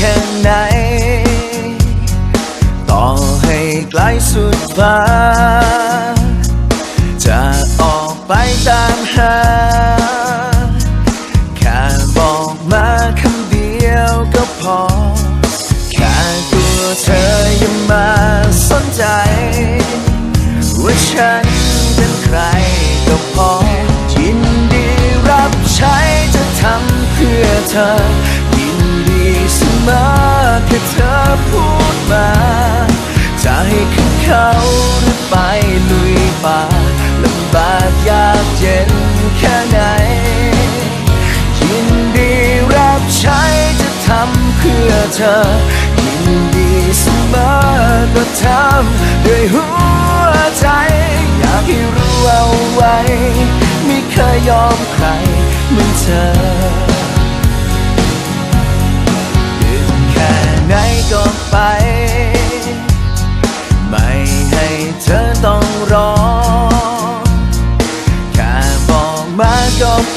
แค่ไหน ต่อให้ไกลสุดฟ้า จะออกไปตามหา แค่บอกมาคำเดียวก็พอ แค่ตัวเธอยังมาสนใจ ว่าฉันเป็นใครก็พอยินดีรับใช้จะทำเพื่อเธอ เขาหรือไปลุยป่าลำบากยากเย็นแค่ไหน ยินดีรับใช้จะทำเพื่อเธอ ยินดีเสมอก็ทำด้วยหัวใจ อยากให้รู้เอาไว้ ไม่เคยยอมใครเหมือนเธอ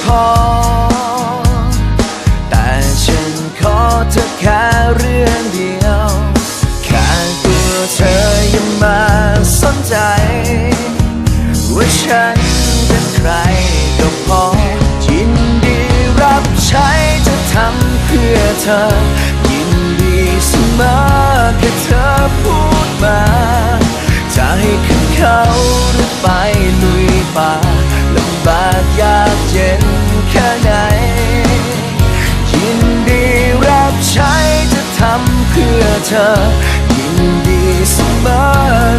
พอ แต่ฉันขอเธอแค่เรื่องเดียว แค่ตัวเธอยังมาสนใจ ว่าฉันเป็นใครก็พอยินดีรับใช้จะทำเพื่อเธอ ยินดีเสมอแค่เธอพูดมา จะให้ขึ้นเขา เธอ ยินดีเสมอ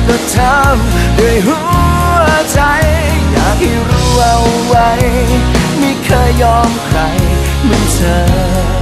ก็ทำด้วยหัวใจ อยากให้รู้เอาไว้ ไม่เคยยอมใครเหมือนเธอ